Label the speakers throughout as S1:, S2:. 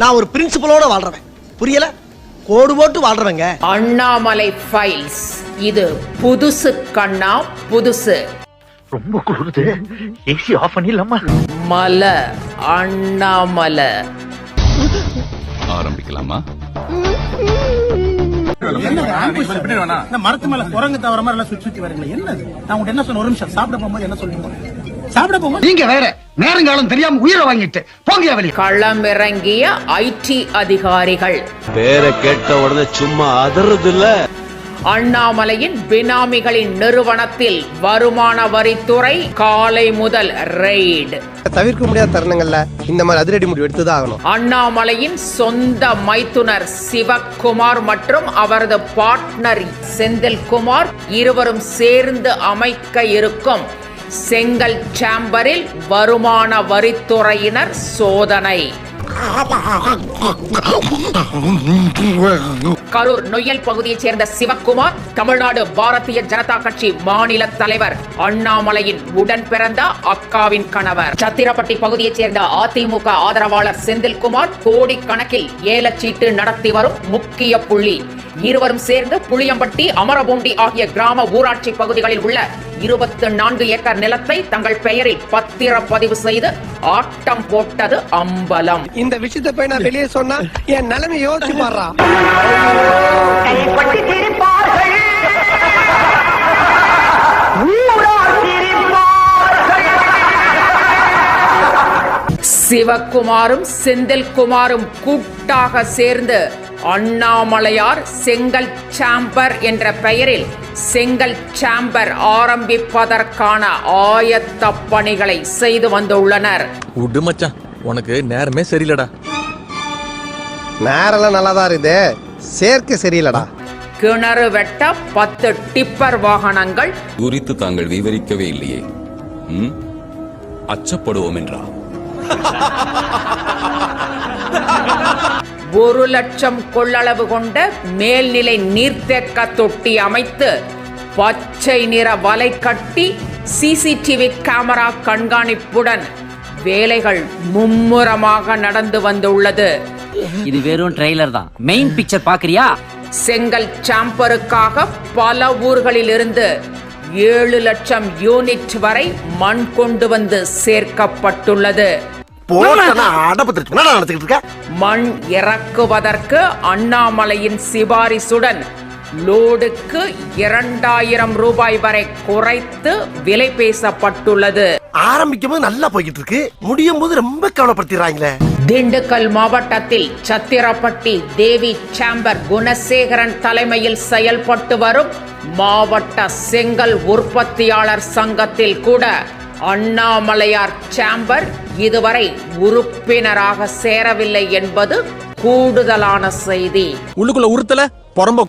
S1: நான் ஒரு பிரின்சிபலோட வாழ்றவன். புரியல? கோடு போட்டு வாழ்றவங்க.
S2: அண்ணாமலை ஃபைல்ஸ் இது புதுசு கண்ணா புதுசு.
S3: ரொம்ப குளிருது. ஏசி ஆஃப் பண்ணிடலாமா?
S2: மல அண்ணாமலை.
S4: ஆரம்பிக்கலாமா?
S5: இந்த மரத்து மேல குரங்கு தவற மாதிரி எல்லாம் சுத்தி சுத்தி வரீங்களா என்னது? நான் உங்கள்ட்ட என்ன சொன்ன ஒரு நிமிஷம் சாப்பிட போகும்போது என்ன சொல்லுங்க சாப்பிட போகும்போது
S6: நீங்க வேற நேரங்காலம் தெரியாம உயிரை வாங்கிட்டு போங்க வெளியே.
S2: களமிறங்கிய ஐடி அதிகாரிகள்.
S7: பேரை கேட்ட உடனே சும்மா அதறது இல்ல
S2: அண்ணாமலையின் பினாமிகளின் நிறுவனத்தில் வருமான வரித்துறை காலை முதல் ரெய்டு.
S8: தவிர்க்க முடியாத தருணங்கள்ல இந்த மாதிரி அதிரடி முடிவு எடுத்துதான் ஆகணும்.
S2: அண்ணாமலையின் சொந்த மைத்துனர் சிவக்குமார் மற்றும் அவரது பார்ட்னர் செந்தில்குமார் இருவரும் சேர்ந்து அமைக்க இருக்கும் செங்கல் சாம்பரில் வருமான வரித்துறையினர் சோதனை. கரூர் நொய்யல் பகுதியைச் சேர்ந்த சிவக்குமார் தமிழ்நாடு பாரதிய ஜனதா கட்சி மாநில தலைவர் அண்ணாமலையின் உடன் பிறந்த அக்காவின் கணவர். சத்திரப்பட்டி பகுதியைச் சேர்ந்த அதிமுக ஆதரவாளர் செந்தில்குமார் கோடிக்கணக்கில் ஏலச்சீட்டு நடத்தி வரும் முக்கிய புள்ளி. இருவரும் சேர்ந்து புளியம்பட்டி அமரபூண்டி ஆகிய கிராம ஊராட்சி பகுதிகளில் உள்ள இருபத்தி நான்கு ஏக்கர் நிலத்தை தங்கள் பெயரில் பத்திரப்பதிவு செய்து ஆட்டம் போட்டது அம்பலம்.
S8: இந்த விஷயத்தை போய் நான் வெளியே சொன்னா என் நிலைமை யோசிச்சு பாடுறா
S2: சிவக்குமாரும் செந்தில்குமாரும் கூட்டாக சேர்ந்து அண்ணாமலையார் செங்கல் சாம்பர் என்ற பெயரில் செங்கல் சாம்பர் ஆரம்பிப்பதற்கான ஆயத்த பணிகளை செய்து வந்துள்ளனர்.
S9: விடு மச்சான் உனக்கு நேரமே சரியில்லடா.
S8: நேரெல்லாம் நல்லாதான் இருக்குது. சேர்க்கை சரியில்லடா.
S2: கிணறு வெட்ட பத்து டிப்பர் வாகனங்கள்.
S4: குறித்து தாங்கள் விவரிக்கவே இல்லையே. ம்? அச்சப்படுவோம் என்றா
S2: ஒரு லட்சம் கொள்ளளவு கொண்ட மேல்நிலை நீர்த்தேக்க தொட்டி அமைத்து பச்சை நிற வலை கட்டி சிசிடிவி கேமரா கண்காணிப்புடன் வேலைகள் மும்முரமாக நடந்து வந்துள்ளது.
S10: இது வெறும் ட்ரெய்லர் தான். மெயின் பிக்சர் பாக்குறியா?
S2: செங்கல் சாம்பருக்காக பல ஊர்களில் இருந்து ஏழு லட்சம் யூனிட் வரை மண் கொண்டு வந்து சேர்க்கப்பட்டுள்ளது. மண் இறக்குவதற்கு அண்ணாமலையின் சிபாரிசுடன் லோடுக்கு இரண்டாயிரம் ரூபாய் வரை குறைத்து விலை பேசப்பட்டுள்ளது.
S1: ஆரம்பிக்கும் போது நல்லா போய்கிட்டு இருக்கு. முடியும் போது ரொம்ப கவலைப்படுத்திடுறாங்களே.
S2: திண்டுக்கல் மாவட்டத்தில் சத்திரப்பட்டி தேவி சாம்பர் குணசேகரன் தலைமையில் செயல்பட்டு வரும் மாவட்ட செங்கல் உற்பத்தியாளர் சங்கத்தில் கூட அண்ணாமலையார் சாம்பர் இதுவரை உறுப்பினராக சேரவில்லை என்பது கூடுதலான செய்தி.
S9: உள்ளுக்குள்ள உறுத்தல புறம்போ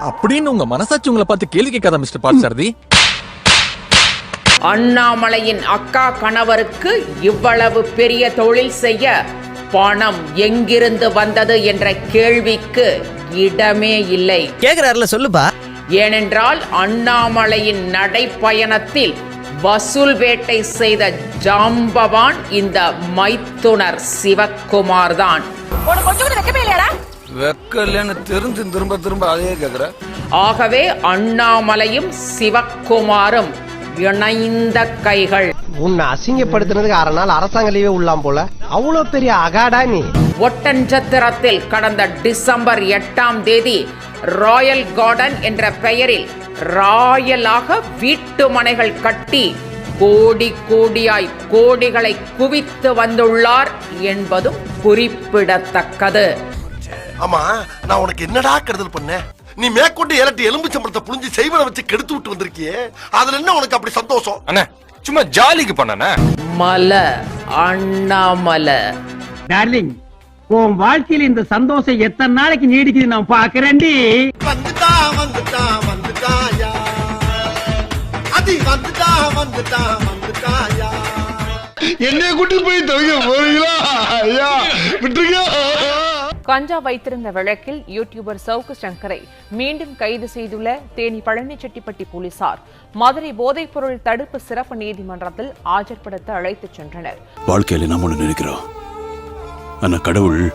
S9: அப்படின்னு உங்க மனசாட்சி உங்களை பார்த்து கேள்வி கேட்காத மிஸ்டர் பாட்சாரதி
S2: அண்ணாமலையின் அக்கா கணவருக்கு இவ்வளவு பெரிய தொழில் செய்ய பணம் எங்கிருந்து வந்தது என்ற கேள்விக்கு இடமே இல்லை.
S1: கேக்குறாருல சொல்லுப்பா.
S2: ஏனென்றால் அண்ணாமலையின் நடைப்பயணத்தில் வசூல் வேட்டை செய்த ஜாம்பவான் இந்த மைத்துனர் சிவக்குமார் தான்
S7: வெக்கலன்னு தெரிஞ்சு திரும்ப திரும்ப அதே கேக்குற.
S2: ஆகவே அண்ணாமலையும் சிவக்குமாரும் இணைந்த கைகள்.
S8: உன்னை அசிங்கப்படுத்தினதுக்கு அரை நாள் அரசாங்க லீவே உள்ளாம் போல. அவ்வளவு பெரிய அகாடா நீ.
S2: ஒட்டஞ்சத்திரத்தில் கடந்த டிசம்பர் எட்டாம் தேதி ராயல் கார்டன் என்ற பெயரில் ராயலாக வீட்டு மனைகள் கட்டி கோடி கோடியாய் கோடிகளை குவித்து வந்துள்ளார் என்பதும் குறிப்பிடத்தக்கது.
S1: ஆமா நான் உனக்கு என்னடா கருதல் பண்ணேன் நீ மேற்கொண்டு ஏலட்டு எலும்பு சம்பளத்தை புழிஞ்சு செய்வனை வச்சு கெடுத்து விட்டு வந்திருக்கியே? அதுல என்ன உனக்கு அப்படி சந்தோஷம்?
S7: அண்ணா சும்மா ஜாலிக்கு பண்ணனே
S2: மல அண்ணாமலை.
S6: டார்லிங் உன் வாழ்க்கையில இந்த சந்தோஷம் எத்தனை நாளைக்கு நீடிக்குது நான் பாக்குறேன்டி
S1: வந்துட்டா வந்துட்டா வந்துட்டாயா அது வந்துட்டா வந்துட்டா வந்துட்டாயா என்னைய கூட்டி போய் தவிக்க போறீங்களா? ஐயா விட்டுருங்க.
S11: கஞ்சா வைத்திருந்த வழக்கில் யூடியூபர் சவுக்கு சங்கரை மீண்டும் கைது செய்துள்ள தேனி பழனிச்செட்டிப்பட்டி போலீசார். மதுரை போதைப்பொருள் தடுப்பு சிறப்பு நீதிமன்றத்தில் ஆஜர்படுத்த அழைத்துச் சென்றனர்.
S4: வாழ்க்கையில நம்ம நினைக்கிறோம்.
S7: ஆனா கடவுள்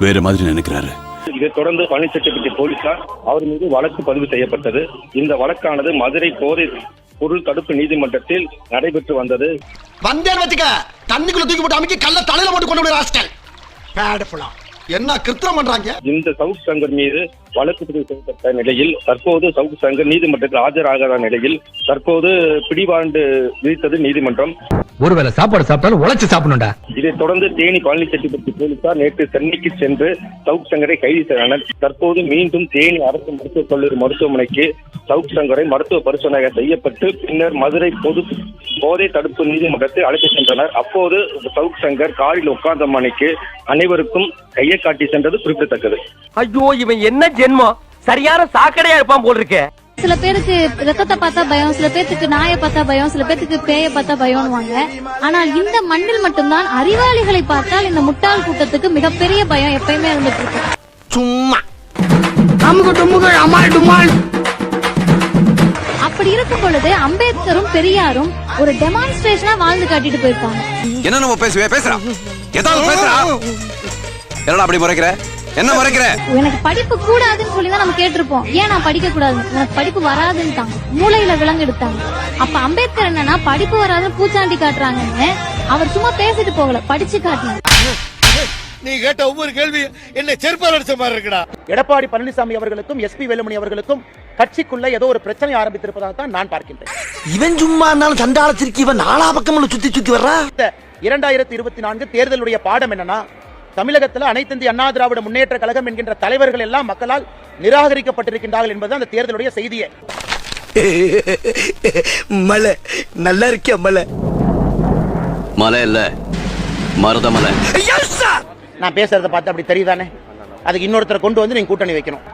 S7: வேற மாதிரி நினைக்கிறாரு.
S12: இதைத் தொடர்ந்து பழனிச்செட்டிப்பட்டி போலீசார் அவர் மீது வழக்கு பதிவு செய்யப்பட்டது. இந்த வழக்கானது மதுரை போதை பொருள் தடுப்பு நீதிமன்றத்தில் நடைபெற்று வந்தது.
S1: வந்தேன்னு வச்சுக்க. தண்ணிக்குள்ள தூக்கி போட்டு அமைக்க கல்ல தலையில போட்டு கொண்டு விடுற என்ன கிருத்திரம் பண்றாங்க?
S12: இந்த சவுக் சங்கர் மீது வழக்கு பதிவு செய்யப்பட்ட நிலையில் தற்போது சவுக் சங்கர் நீதிமன்றத்தில் ஆஜராகாத நிலையில் தற்போது பிடிவாண்டு விதித்தது நீதிமன்றம்.
S6: ஒருவேளை சாப்பாடு சாப்பிட்டாலும் உழைச்சு சாப்பிடணும்டா.
S12: இதைத் தொடர்ந்து தேனி பழனிச்செட்டிப்பட்டி போலீசார் நேற்று சென்னைக்கு சென்று சவுக் சங்கரை கைது செய்தனர். தற்போது மீண்டும் தேனி அரசு மருத்துவக் கல்லூரி மருத்துவமனைக்கு சவுக் சங்கரை மருத்துவ பரிசோதனை செய்யப்பட்டு பின்னர் மதுரை பொது போதை தடுப்பு நீதிமன்றத்தில் அழைத்து சென்றனர். அப்போது சவுக் சங்கர் காரில் உட்கார்ந்த மணிக்கு அனைவருக்கும் கையை காட்டி சென்றது குறிப்பிடத்தக்கது.
S6: ஐயோ இவன் என்ன ஜென்மம் சரியான சாக்கடையா இருப்பான் போல் இருக்கே
S13: சில பேருக்கு ரத்தத்தை பார்த்தா பயம் சில பேருக்கு நாயை பார்த்தா பயம் சில பேருக்கு பேயை பார்த்தா பயம்னுவாங்க. ஆனால் இந்த மண்ணில் மட்டும்தான் அறிவாளிகளை பார்த்தால் இந்த முட்டாள் கூட்டத்துக்கு மிகப்பெரிய பயம் எப்பயுமே இருந்துட்டு இருக்கு
S1: சும்மா.
S13: அப்படி இருக்கும் பொழுது அம்பேத்கரும் பெரியாரும் ஒரு டெமான்ஸ்ட்ரேஷனா வாழ்ந்து காட்டிட்டு போயிருக்காங்க
S7: என்ன நம்ம பேசுவே? பேசுறா. ஏதாவது பேசுறா. என்னடா அப்படி முறைக்கிற? என்ன முறைக்கிற?
S13: எனக்கு படிப்பு கூடாதுன்னு சொல்லி தான் நம்ம கேட்டிருப்போம். ஏன் நான் படிக்க கூடாது எனக்கு படிப்பு வராதுன்னுட்டாங்க மூளையில விலங்கு எடுத்தாங்க அப்ப அம்பேத்கர் என்னன்னா படிப்பு வராதுன்னு பூச்சாண்டி காட்டுறாங்கன்னு அவர் சும்மா பேசிட்டு போகல. படிச்சு காட்டினாங்க
S1: நீ கேட்ட ஒவ்வொரு கேள்வி என்ன செருப்பால் அடிச்ச மாதிரி இருக்குடா.
S5: எடப்பாடி பழனிசாமி அவர்களுக்கும் எஸ்பி வேலுமணி அவர்களுக்கும் கட்சிக்குள்ள ஏதோ ஒரு பிரச்சனை ஆரம்பித்திருப்பதாக தான் நான் பார்க்கின்றேன்.
S1: இவன் சும்மா இருந்தாலும் சண்டாளத்திற்கு இவன் நாலா பக்கம் சுத்தி சுத்தி வர்றா?
S5: இரண்டாயிரத்தி இருபத்தி நான்கு தேர்தலுடைய பாடம் என்னன்னா தமிழகத்தில் அனைத்து இந்திய அண்ணா திராவிட முன்னேற்ற கழகம் என்கின்ற தலைவர்கள் எல்லாம் மக்களால் நிராகரிக்கப்பட்டிருக்கின்றார்கள் என்பது அந்த தேர்தலுடைய செய்தியே.
S1: மலை நல்லா இருக்கியா மலை
S7: மலை இல்ல. மருதமலை
S5: நான் பேசுறத பார்த்து அப்படி தெரியுதானே? அதுக்கு இன்னொருத்தரை கொண்டு வந்து நீங்க கூட்டணி வைக்கணும்.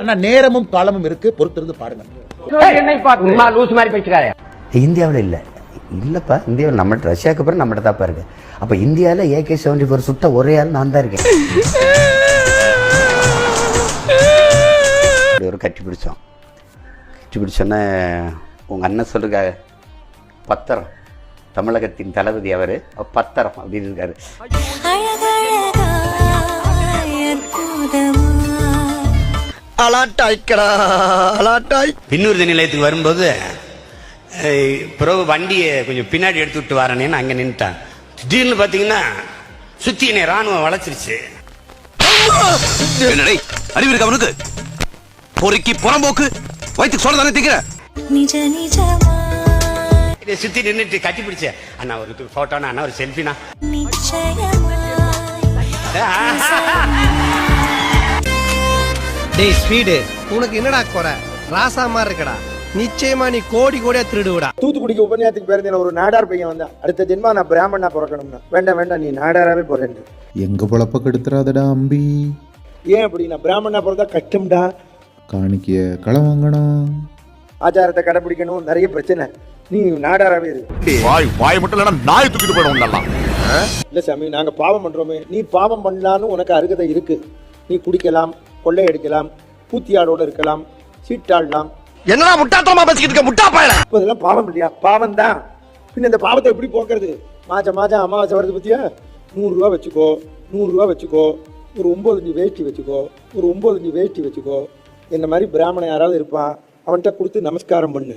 S5: ஆனா நேரமும் காலமும் இருக்கு. பொறுத்திருந்து பாருங்க.
S8: இந்தியாவில் இல்லை. இல்லப்பா இந்தியாவில் நம்மகிட்ட ரஷ்யாவுக்கு அப்புறம் நம்மகிட்ட தாப்பா இருக்கு. அப்ப இந்தியாவில் ஏகே செவன்டி ஃபோர் சுட்ட ஒரே ஆள் நான் தான் இருக்கேன். ஒரு கட்டி பிடிச்சோம். கட்டி பிடிச்சோன்னே உங்க அண்ணன் சொல்லுங்க பத்திரம். தமிழகத்தின் தளபதி அவர் பத்திரம் அப்படின்னு இருக்காரு.
S1: அலாட்டாய்க்கடா அலாட்டாய்.
S8: பின்னூர்தி நிலையத்துக்கு வரும்போது பிறகு வண்டியை கொஞ்சம் பின்னாடி எடுத்து விட்டு வரேன்னு அங்கே நின்றுட்டான் திடீர்னு பார்த்தீங்கன்னா சுத்தி என்னை ராணுவம் வளைச்சிருச்சு
S7: என்னடே அறிவு இருக்கு அவனுக்கு பொறுக்கி புறம்போக்கு வயிற்றுக்கு சொல்ல தானே திக்கிற
S8: இதை சுத்தி நின்றுட்டு கட்டி பிடிச்ச. அண்ணா ஒரு போட்டோனா அண்ணா ஒரு செல்ஃபினா
S6: டேய் ஸ்பீடு உனக்கு என்னடா குறை? ராசா மாதிரி இருக்கடா. நிச்சயமா நீ கோடி கோடியா திருடுவடா.
S5: தூத்துக்குடிக்கு உபன்யாசத்துக்கு பேருந்து ஒரு நாடார் பையன் வந்தான். அடுத்த ஜென்மா நான் பிராமணா பிறக்கணும்னா. வேண்டாம் வேண்டாம் நீ நாடாராவே போறேன்
S9: எங்க பொழப்ப கெடுத்துறாதடா அம்பி.
S5: ஏன் அப்படி? நான் பிராமணா பிறந்தா கஷ்டம்டா.
S9: காணிக்கைய களம் வாங்கணும்.
S5: ஆச்சாரத்தை கடைபிடிக்கணும் நிறைய பிரச்சனை. நீ நாடாராவே இரு.
S1: வாய் வாய் மட்டும் இல்லைன்னா நாய் தூக்கிட்டு போயிடும் நல்லா
S5: இல்ல சாமி நாங்க பாவம் பண்றோமே. நீ பாவம் பண்ணலான்னு உனக்கு அருகதை இருக்கு. நீ குடிக்கலாம் கொள்ளையடிக்கலாம் பூத்தியாடோட இருக்கலாம் சீட்டாடலாம்
S1: என்னடா முட்டாத்தனமா பேசிக்கிட்டு இருக்க? முட்டா பயல.
S5: இதெல்லாம் பாவம் இல்லையா? பாவம் தான் பின்ன இந்த பாவத்தை எப்படி போக்குறது? மாசம் மாசம் அமாவாசை வருது பத்தியா? நூறு ரூபா வச்சுக்கோ நூறு ரூபா வச்சுக்கோ ஒரு ஒன்பது அஞ்சு வேஷ்டி வச்சுக்கோ ஒரு ஒன்பது அஞ்சு வேஷ்டி வச்சுக்கோ. இந்த மாதிரி பிராமணன் யாராவது இருப்பான் அவன்கிட்ட கொடுத்து நமஸ்காரம் பண்ணு.